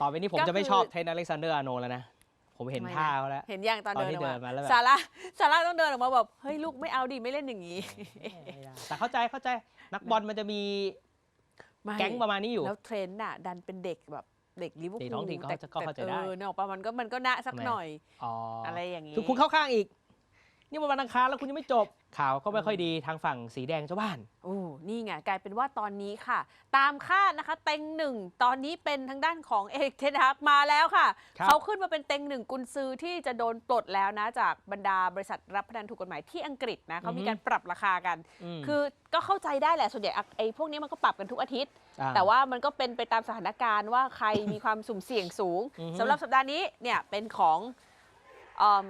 ต่อไปนี้ผมก็จะไม่คือชอบเทรนอเล็กซานเดอร์อาร์โนแล้วนะ ผมเห็นทำไมนะท่าเขาแล้ว เห็นยังตอนตอนเดินที่ออกเดินมามาแล้วแบบซาร่าซาร่าต้องเดินออกมาแบบเฮ้ยลูกไม่เอาดิไม่เล่นอย่างนี้ไม่ได้แต่เข้าใจเข้าใจนักบอลมันจะมีไม่แก๊งประมาณนี้อยู่ แล้วเทรนด์น่ะ ดันเป็นเด็กแบบเด็กลิเวอร์เด็กพูท้ลองถิ่นเขาแต่จะก็เข้าใจได้เออเนี่ยออกมามันก็มันก็นะสักทำไมหน่อยอ๋อออะไรอย่างนี้คือคุณเข้าข้างอีก นี่มันวันอังคารแล้วคุณยังไม่จบ ข่าวก็ไม่ค่อยดีทางฝั่งสีแดงเจ้าบ้าน โอ้ นี่ไงกลายเป็นว่าตอนนี้ค่ะ ตามคาดนะคะ เต็งหนึ่งตอนนี้เป็นทางด้านของเอกเทนฮักมาแล้วค่ะ ครับ เขาขึ้นมาเป็นเต็งหนึ่งกุนซือที่จะโดนปลดแล้วนะ จากบรรดาบริษัทรับพนันถูกกฎหมายที่อังกฤษนะเขามีการปรับราคากัน มคือก็เข้าใจได้แหละส่วนใหญ่อะไอ้พวกนี้มันก็ปรับกันทุกอาทิตย์าแต่ว่ามันก็เป็นไปตามสถานการณ์ว่าใครมีความสุ่มเสี่ยงสูงอือฮึ สำหรับสัปดาห์นี้เนี่ยเป็นของ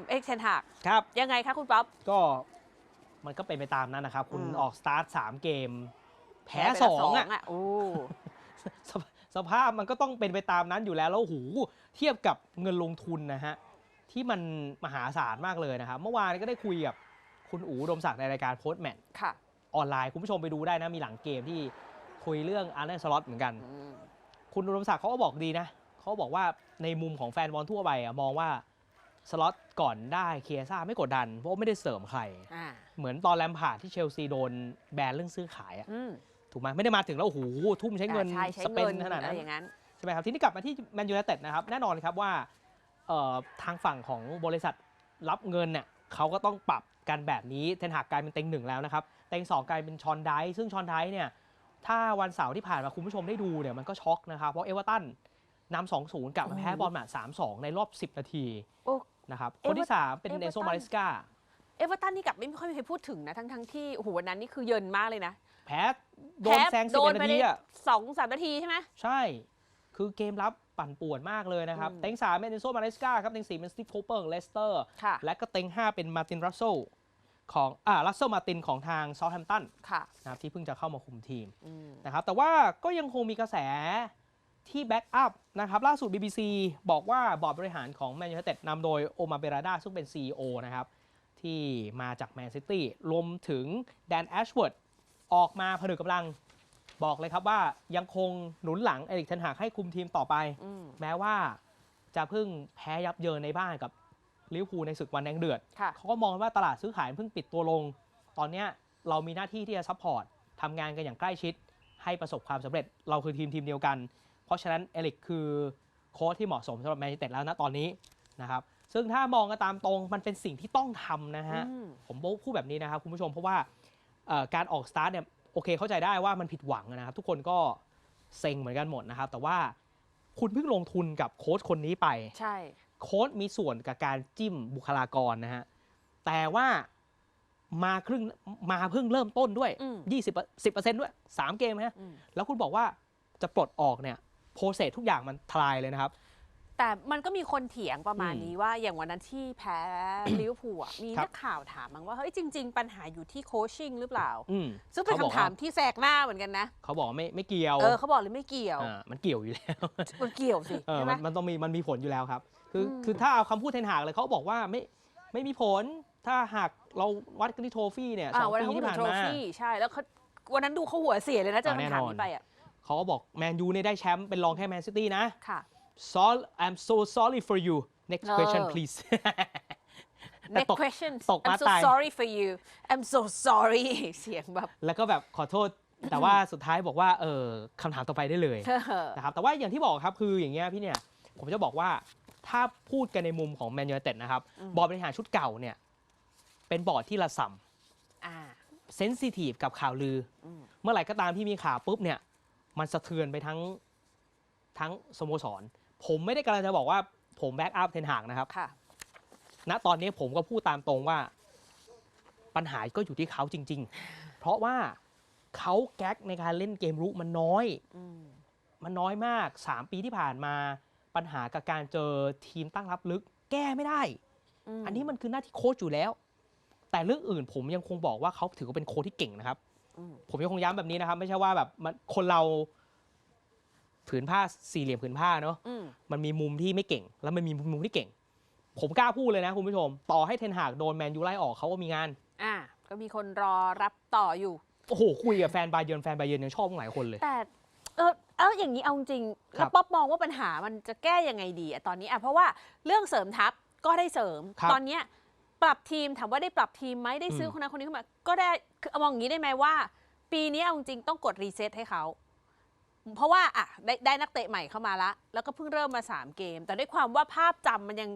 เอ็กเทนฮักครับ ยังไงคะคุณป๊อป ก็มันก็เป็นไปตามนั้นนะครับ คุณอืม ออกสตาร์ทสามเกม แพ้ไปสละองอะ โอ้ สภสภาพมันก็ต้องเป็นไปตามนั้นอยู่แล้วแล้วหูเทียบกับเงินลงทุนนะฮะ ที่มันมหาศาลมากเลยนะครับ เมื่อวานก็ได้คุยกับคุณอู๋อุดมศักดิ์ในรายการโพสต์แมนค่ะออนไลน์ คุณผู้ชมไปดูได้นะ มีหลังเกมที่คุยเรื่องอาร์เนสล็อตเหมือนกัน อืมคุณอุดมศักดิ์เขาก็บอกดีนะ เขาบอกว่าในมุมของแฟนบอลทั่วไปอะมองว่า สล็อตก่อนได้เคียซ่าไม่กดดัน เพราะว่าไม่ได้เสริมใคร อ่าเหมือนตอนแลมพาร์ดที่เชลซีโดนแบนเรื่องซื้อขายอะอืมถูกไหมไม่ได้มาถึงแล้วโอ้โหทุ่มใช้เงินอ่าใช่ใช้สเปเงินนขนาดอะไรนั้นอย่างนั้น ใช่ไหมครับ ทีนี้กลับมาที่แมนยูไนเต็ดนะครับ แน่นอนครับว่าเอ่อทางฝั่งของบริษัทรับเงินเนี่ยเขาก็ต้องปรับกันแบบนี้เทนหากกลายเป็นเต็งหนึ่งแล้วนะครับ เต็งสองกลายเป็นชอนไดซ์ซึ่งชอนไดซ์เนี่ยถ้าวันเสาร์ที่ผ่านมาคุณผู้ชมได้ดูเนี่ยมันก็ช็อกนะครับ เพราะเอเวอร์ตันนำสองศูนย์กลับมาแพ้โอ้โห บอลมาสามสองในรอบ 10 นาที โอ้ นะครับเอคเวอร์นที่สามเป็นเอเวเนอร์โซตันมาริสกาเอเวอร์ตันนี่กลับไม่ค่อยมีใครพูดถึงนะทั้งทั้งๆที่โอ้โหวันนั้นนี่คือเยินมากเลยนะ แพ้โดนแซงสิบโดเอ็นดไปนาในทีอะสองสามนาทีใช่ไหมใช่ คือเกมรับปั่นป่วนมากเลยนะครับอืมเต็งสามเป็นเนโซมาริสกาครับ เต็งสี่เป็นสตีฟโคเปอร์เลสเตอร์ค่ะและก็เต็งห้าเป็นมาร์ตินรัสเซลของอ่ารัสเซลมาร์ตินของทางซา t แฮมป์ตันค่ะนะครับที่เพิ่งจะเข้ามาคุมทีมอืมนะครับแต่ว่าก็ยังคงมีกระแส ที่แบ็กอัพนะครับล่าสุด BBC บอกว่าบอร์ดบริหารของแมนยู i นเต็ดนำโดยโอมาเบราดาซึ่งเป็น CEO นะครับ ที่มาจากแมนซิตี้รวมถึงแดนแอชเวิร์ดออกมาผนึกกำลังบอกเลยครับว่ายังคงหนุนหลังเอริกเทนหากให้คุมทีมต่อไปอืมแม้ว่าจะเพิ่งแพ้ยับเยินในบ้านกับลิเวอร์พูลในศึกวันแดงเดือดค่ะเขาก็มองว่าตลาดซื้อขายเพิ่งปิดตัวลง ตอนเนี้ยเรามีหน้าที่ที่จะซัพพอร์ตทำงานกันอย่างใกล้ชิด ให้ประสบความสำเร็จ เราคือทีมทีมเดียวกัน เพราะฉะนั้นเอริกคือโค้ชที่เหมาะสมสำหรับแมนยูเต็ดแล้วนะตอนนี้นะครับซึ่งถ้ามองกันตามตรงมันเป็นสิ่งที่ต้องทำนะฮะอืมผมพูดแบบนี้นะครับคุณผู้ชมเพราะว่าเอ่อการออกสตาร์ทเนี่ยโอเคเข้าใจได้ว่ามันผิดหวังนะครับ ทุกคนก็เซ็งเหมือนกันหมดนะครับ แต่ว่าคุณเพิ่งลงทุนกับโค้ชคนนี้ไป ใช่โค้ชมีส่วนกับการจิ้มบุคลากรนะฮะแต่ว่ามาครึ่งมาเพิ่งเริ่มต้นด้วยอืม20 10%ด้วย 3 เกมนะอืมแล้วคุณบอกว่าจะปลดออกเนี่ย โปรเซสทุกอย่างมันทลายเลยนะครับ แต่มันก็มีคนเถียงประมาณอืมนี้ว่าอย่างวันนั้นที่แพ้ลิเวอร์พูลอะมีครับนักข่าวถามมั้งว่าเฮ้ยจริง ๆ ปัญหาอยู่ที่โคชชิ่งหรือเปล่า อืมซึ่งเป็นเขาบอกคำถามว่า ที่แสกหน้าเหมือนกันนะ เขาบอกว่าไม่ไม่เกี่ยวเออเขาบอกเลยไม่เกี่ยวอ่ามันเกี่ยวอยู่แล้ว มันเกี่ยวสิเออใช่ไหม มันมันต้องมีมันมีผลอยู่แล้วครับ คืออม คือถ้าเอาคำพูดเทนหากเลยเขาบอกว่าไม่ไม่มีผล ถ้าหากเราวัดกันที่โทฟี่เนี่ยสอ่าองวันนั้ปีนเขาพูที่ดถึผ่างนโทรมา ฟี่ใช่แล้วเขาวันนั้นดูเขาหัวเสียเลยนะเจออ่าแน่คำถามนอน นี้ไปอะ เขาก็บอกแมนยูเนี่ยได้แชมป์เป็นรองแค่แมนซิตี้นะค่ะ Sorry I'm so sorry for you next เออ question please แต่ next ตก question ตกมา I'm so ตาย sorry for you I'm so sorry เสียงแบบแล้วก็แบบขอโทษ แต่ว่าสุดท้ายบอกว่าเออคำถามต่อไปได้เลยเธอนะครับแต่ว่าอย่างที่บอกครับคืออย่างเงี้ยพี่เนี่ยผมจะบอกว่าถ้าพูดกันในมุมของแมนยู i นเต็ดนะครับอืมบอร์ดบริหารชุดเก่าเนี่ย เป็นบอร์ดที่ระส่อ่าำเซนซิทีฟกับข่าวลืออมเมื่อไหร่ก็ตามที่มีข่าวปุ๊บเนี่ย มันสะเทือนไปทั้งทั้งสโมสร ผมไม่ได้กำลังจะบอกว่าผมแบ็กอัพเทนหากนะครับค่ะ ณตอนนี้ผมก็พูดตามตรงว่า ปัญหาก็อยู่ที่เขาจริง ๆ เพราะว่าเขาแก๊กในการเล่นเกมรุกมันน้อย อืมมันน้อยมาก 3 ปีที่ผ่านมาปัญหากับการเจอทีมตั้งรับลึก แก้ไม่ได้ มอันนี้มันคือหน้าที่โค้ชอยู่แล้ว แต่เรื่องอื่นผมยังคงบอกว่าเขาถือว่าเป็นโค้ชที่เก่งนะครับอืม ผมยังคงย้ำแบบนี้นะครับ ไม่ใช่ว่าแบบมันคนเราผืนผ้าสี่เหลี่ยมผืนผ้าเนาะอืมมันมีมุมที่ไม่เก่ง แล้วมันมีมุมที่เก่ง ผมกล้าพูดเลยนะคุณผู้ชม ต่อให้เทนหากโดนแมนยูไล่ออกเขาก็มีงาน อ่าก็มีคนรอรับต่ออยู่ โอ้โห คุยกับแฟนบาเยิร์นแฟนบาเยิร์นยังชอบหลายคนเลย แต่เออเอาอย่างนี้เอาจริงๆครัแล้บวป๊อปมองว่าปัญหามันจะแก้ยังไงดีอะตอนนี้อะเพราะว่าเรื่องเสริมทัพก็ได้เสริม ครับตอนเนี้ย ปรับทีมถามว่าได้ปรับทีมไหมได้ซื้อมคนนั้นคนนี้เข้ามา ก็ได้คือเอามองอย่างนี้ได้ไหมว่า ปีนี้เอาจริงๆต้องกดรีเซ็ตให้เขาเพราะว่าอะได้ได้นักเตะใหม่เข้ามาละ แล้วก็เพิ่งเริ่มมา 3 เกม แต่ด้วยความว่าภาพจำมันยัง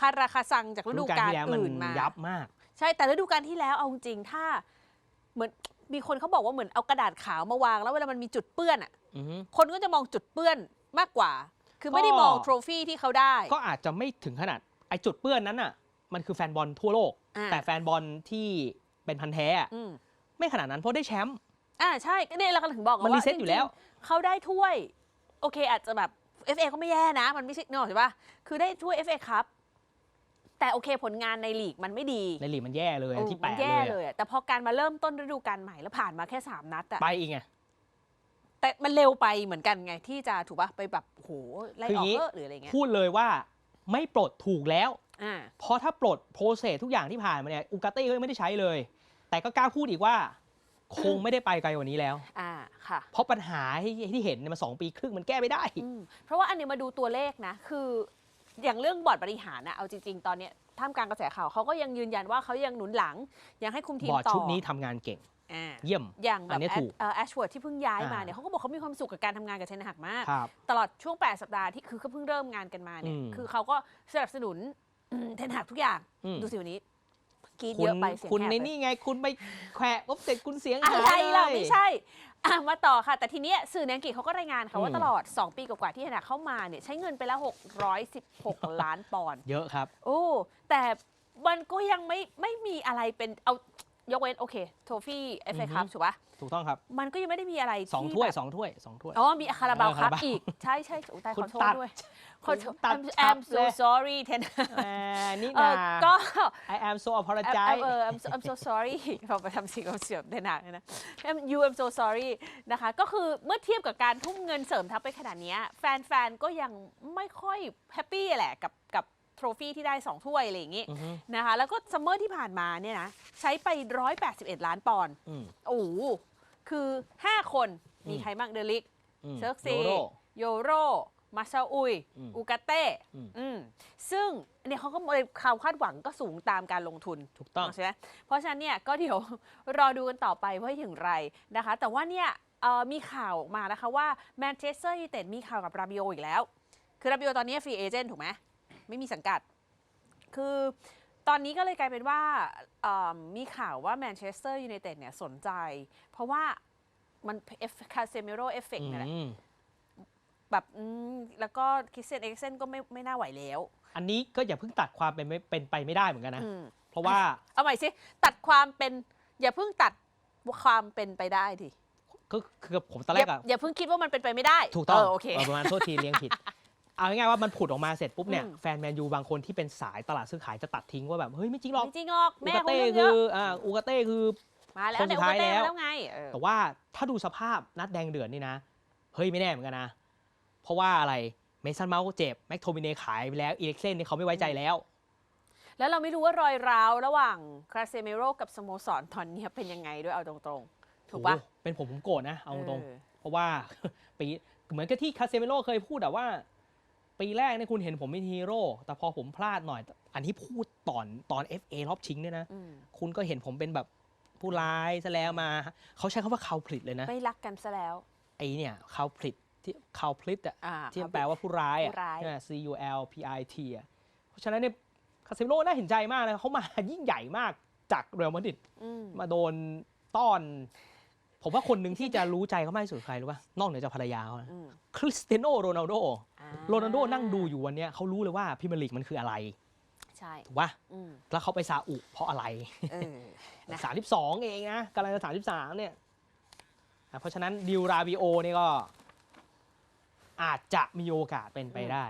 คาราคาซังจากฤดูกาลที่แล้วมันอื่นมายับมาก ใช่แต่ฤดูกาลที่แล้วเอาจริงๆถ้า เหมือนมีคนเขาบอกว่าเหมือนเอากระดาษขาวมาวาง แล้วเวลามันมีจุดเปื้อนอะอือฮึคนก็จะมองจุดเปื้อนมากกว่า คือไม่ได้ก็มองโทรฟี่ที่เขาได้ ก็อาจจะไม่ถึงขนาดไอจุดเปื้อนนั้นอะ มันคือแฟนบอลทั่วโลก อ่า แต่แฟนบอลที่เป็นพันธุ์แท้อะอืมไม่ขนาดนั้นเพราะได้แชมป์ อ่าใช่ก็เนี่ยเราก็ถึงบอกมันว่ารีเซ็ตอยู่แล้ว จริงๆเขาได้ถ้วย โอเค อาจจะแบบ FA ก็ไม่แย่นะ มันไม่ใช่เนกอะใช่ปะคือได้ถ้วย FA ครับแต่โอเคผลงานในลีกมันไม่ดีในลีกมันแย่เลยเออที่แปมันดแย่เลเลยยอะแต่พอการมาเริ่มต้นฤดูกาลใหม่แล้วผ่านมาแค่3นัดอะไปอีกไง แต่มันเร็วไปเหมือนกันไงที่จะถูกปะไปแบบโหไล่คืออออย่างกงี้ เออหรืออะไรเงี้ยพูดเลยว่าไม่ปลดถูกแล้วอ่า เพราะถ้าปลดโปรเซสทุกอย่างที่ผ่านมาเนี่ยอุกาเต้ก็ยังไม่ได้ใช้เลย แต่ก็กล้าพูดอีกว่า คงไม่ได้ไปไกลกว่านี้แล้วอ่าค่ะ เพราะปัญหาที่ที่เห็นเนี่ยมาสองปีครึ่งมันแก้ไม่ได้อืมเพราะว่าอันนี้มาดูตัวเลขนะ คืออย่างเรื่องบอร์ดบริหารนะเอาจริงๆ ตอนเนี้ยท่ามกลางกระแสข่าวเขาก็ยังยืนยันว่าเขายังหนุนหลัง ยังให้คุมทีมบอร์ดต่อชุดนี้ทำงานเก่งอ่าเยี่ยม อย่างแบอับนเนี้ยแอถูชกเอ่อแอชเวิร์ดที่เพิ่งย้ายมาอ่าเนี่ยเขาก็บอกเขามีความสุขกับการทำงานกับเชนหักมากครับตลอดช่วง 8 สัปดาห์ที่คือเขาเพิ่งเริ่มงานกันมาเนี่ยอืมคือเขาก็สนับสนุน อืมเทนหักทุกอย่าง อืม ดูสิวันนี้กรีดคุเยณอะไปเสียงคุณแหบในเลยนี่ไงคุณไปแขวะปุ๊บเสร็จคุณเสียงอะหายไรเราลยไม่ใช่อะมาต่อค่ะ แต่ทีเนี้ยสื่อในอังกฤษเขาก็รายงานค่ะว่าอืมตลอด 2 ปีกว่าๆที่เทนหักเข้ามาเนี่ยใช้เงินไปแล้ว 616 ล้านปอนด์เยอะครับ โอ้แต่มันก็ยังไม่ไม่มีอะไรเป็นเอา ยกเว้นโอเคโทฟี่เอฟเออือฮึคัพถูกปะถูกต้องครับ มันก็ยังไม่ได้มีอะไรสองที่ถ้วยแบบสองถ้วยสองถ้วย อ๋อ มีคาราบาวเออครับคาราบาวอีก ใช่ใช่โอ้ตายคุขณอโทษตัดด้วยขคุอณโทษตัด I'm ชับ I'm เล so ย sorry เทนแหมนี่เอนาอก็ I am so เอ apologize อ I'm so- I'm so sorry เราไปทำสิ่งเสียบในหนักเลยนะ I'm- you I'm so sorry นะคะ ก็คือเมื่อเทียบกับการทุ่มเงินเสริมทัพไปขนาดเนี้ยแฟนๆ ก็ยังไม่ค่อยแฮปปี้แหละกับกับโทรฟี่ที่ได้ 2 ถ้วยอะไรอย่างงี้อือฮึนะคะแล้วก็ซัมเมอร์ที่ผ่านมาเนี่ยนะใช้ไป 181 ล้านปอนด์อืมโอ้โหคือ 5 คนมีอืมใครบ้างเดลิกอืมเซิร์กซีโยโร่โยโรมาซาอุยอืมอูกาเต้อืมอืมซึ่งเนี่ยเขาก็เลยความคาดหวังก็สูงตามการลงทุน ถูกต้องใช่ไหมเพราะฉะนั้นเนี่ยก็เดี๋ยวรอดูกันต่อไปว่าอย่างไรนะคะ แต่ว่าเนี่ยเอ่อมีข่าวออกมานะคะว่าแมนเชสเตอร์ยูไนเต็ดมีข่าวกับราบิโออีกแล้ว คือราบิโอตอนนี้ฟรีเอเจนต์ถูกไหม ไม่มีสังกัด คือตอนนี้ก็เลยกลายเป็นว่าเอิ่มมีข่าวว่าแมนเชสเตอร์ยูไนเต็ดเนี่ยสนใจ เพราะว่ามันเอฟคาเซมิโรเอฟเฟกต์นี่ยแหละอืมแบบอืมแล้วก็คริสเซนเอ็กเซนก็ไม่ไม่น่าไหวแล้ว อันนี้ก็อย่าเพิ่งตัดความเป็นไม่เป็นไปไม่ได้เหมือนกันนะอืมเพราะว่า เอาใหม่สิ ตัดความเป็น อย่าเพิ่งตัดความเป็นไปได้ดิก็คือผมตอนแรอย่ากอะอย่าเพิ่งคิดว่ามันเป็นไปไม่ได้ ถูกต้องเโอเคเออประมาณโทษทีเลี้ยงผิด เอาง่ายๆว่ามันผุดออกมาเสร็จปุ๊บเนี่ยอืม แฟนแมนยูบางคนที่เป็นสายตลาดซื้อขายจะตัดทิ้งว่าแบบเฮ้ยไม่จริงหรอกไม่จริงหรอกอูแม่กาเขาเต้เรื่องเยคือะออ่าอูกาเต้คือ มาแล้วคนสุเนี่ยดอูท้ายเต้แล้ว มาแล้วไงเออแต่ว่าถ้าดูสภาพนัดแดงเดือดนี่นะ เฮ้ยไม่แน่เหมือนกันนะ เพราะว่าอะไรเมสันเมาส์ก็เจ็บแม็กโทมิเนขายไปแล้วอีเล็กเซนนี่เขาไม่ไว้ใจแล้ว แล้วเราไม่รู้ว่ารอยร้าวระหว่างคาเซเมโรกับสโมสรตอนนี้เป็นยังไงด้วยเอาตรงๆ ถูกปะโอ้โหเป็นผมผมโกรธนะ เอาตรงเออ ๆเพราะว่า ปีเหมือนกับที่คาเซเมโลเคยพูดอะว่า ปีแรกเนี่ยคุณเห็นผมเป็นฮีโร่ แต่พอผมพลาดหน่อย อันที่พูดตอนตอน FA รอบชิงเนี่ยนะอืมคุณก็เห็นผมเป็นแบบผู้ร้ายซะแล้วมา เขาใช้คำว่าคาผลิตเลยนะ ไม่รักกันซะแล้ว ไอเนี่ยคาผลิตที่คาผลิตอะอ่าที่มันแปลว่าผู้ร้ายอะผู้ร้ายใช่ไหม C U L P I T อะเพราะฉะนั้นเนี่ยคาเซมิโลน่าเห็นใจมากเลยเขามายิ่งใหญ่มากจากเรอัลมาดริดอืมมาโดนต้อน ผมว่าคนหนึ่งที่จะรู้ใจเขามากที่สุดใครรู้ป่ะนอกเหนือจากภรรยาเขานะอืมคริสเตียโนโรนัลโดอ่าโรนัลโดนั่งดูอยู่วันเนี้ยเขารู้เลยว่าพิมยร์ลีกมันคืออะไรใช่ถูกป่ะอืมแล้วเขาไปซาอุเพราะอะไร เออ นะ สามสิบสองเองนะกำลังจะสามสิบสามเนี่ยอะเพราะฉะนั้นดิวราบิโอนี่ก็ อาจจะมีโอกาสเป็นไปได้